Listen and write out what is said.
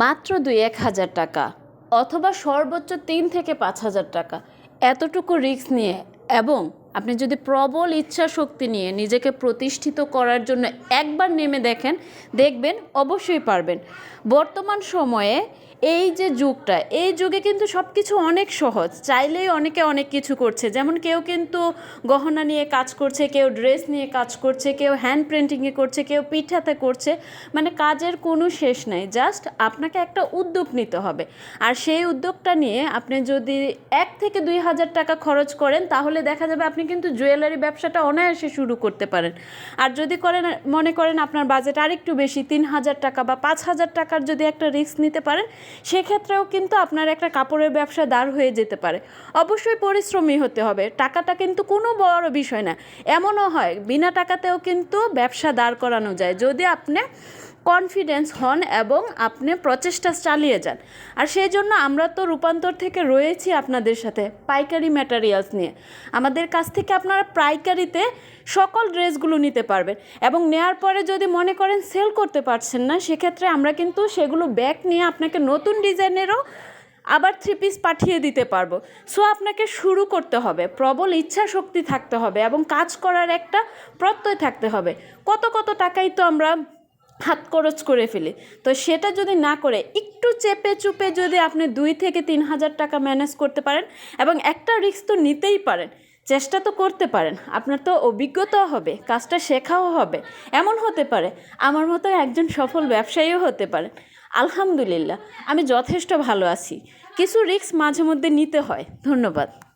মাত্র দুই এক হাজার টাকা, অথবা সর্বোচ্চ তিন থেকে পাঁচ হাজার টাকা। এতটুকু রিস্ক নিয়ে এবং আপনি যদি প্রবল ইচ্ছা শক্তি নিয়ে নিজেকে প্রতিষ্ঠিত করার জন্য একবার নেমে দেখেন, দেখবেন অবশ্যই পারবেন। বর্তমান সময়ে এই যে যুগটা, এই যুগে কিন্তু সব কিছু অনেক সহজ। চাইলেই অনেকে অনেক কিছু করছে। যেমন কেউ কিন্তু গহনা নিয়ে কাজ করছে, কেউ ড্রেস নিয়ে কাজ করছে, কেউ হ্যান্ড প্রিন্টিংয়ে করছে, কেউ পিঠাতে করছে। মানে কাজের কোনো শেষ নাই। জাস্ট আপনাকে একটা উদ্যোগ নিতে হবে। আর সেই উদ্যোগটা নিয়ে আপনি যদি এক থেকে দুই হাজার টাকা খরচ করেন, তাহলে দেখা যাবে আপনি কিন্তু জুয়েলারি ব্যবসাটা অনায়াসে শুরু করতে পারেন। আর যদি করেন, মনে করেন আপনার বাজেট আরেকটু বেশি, তিন হাজার টাকা বা পাঁচ হাজার টাকার যদি একটা রিস্ক নিতে পারেন সেক্ষেত্রেও কিন্তু আপনার একটা কাপড়ের ব্যবসা দাঁড় হয়ে যেতে পারে। অবশ্যই পরিশ্রমী হতে হবে। টাকাটা কিন্তু কোনো বড় বিষয় না। এমনও হয়, বিনা টাকাতেও কিন্তু ব্যবসা দাঁড় করানো যায়। যদি আপনি কনফিডেন্স হন এবং আপনি প্রচেষ্টা চালিয়ে যান। আর সেই জন্য আমরা তো রূপান্তর থেকে রয়েছি আপনাদের সাথে পাইকারি ম্যাটেরিয়ালস নিয়ে। আমাদের কাছ থেকে আপনারা পাইকারিতে সকল ড্রেসগুলো নিতে পারবেন এবং নেয়ার পরে যদি মনে করেন সেল করতে পারছেন না, সেক্ষেত্রে আমরা কিন্তু সেগুলো ব্যাক নিয়ে আপনাকে নতুন ডিজাইনেরও আবার থ্রি পিস পাঠিয়ে দিতে পারব। সো আপনাকে শুরু করতে হবে। প্রবল ইচ্ছা শক্তি থাকতে হবে এবং কাজ করার একটা প্রত্যয় থাকতে হবে। কত কত টাকাই তো আমরা হাত খরচ করে ফেলি। তো সেটা যদি না করে, একটু চেপে চুপে যদি আপনি দুই থেকে তিন হাজার টাকা ম্যানেজ করতে পারেন এবং একটা রিস্ক তো নিতেই পারেন। চেষ্টা তো করতে পারেন। আপনার তো অভিজ্ঞতাও হবে, কাজটা শেখাও হবে। এমন হতে পারে, আমার মতো একজন সফল ব্যবসায়ীও হতে পারেন। আলহামদুলিল্লাহ, আমি যথেষ্ট ভালো আছি। কিছু রিস্ক মাঝে মধ্যে নিতে হয়। ধন্যবাদ।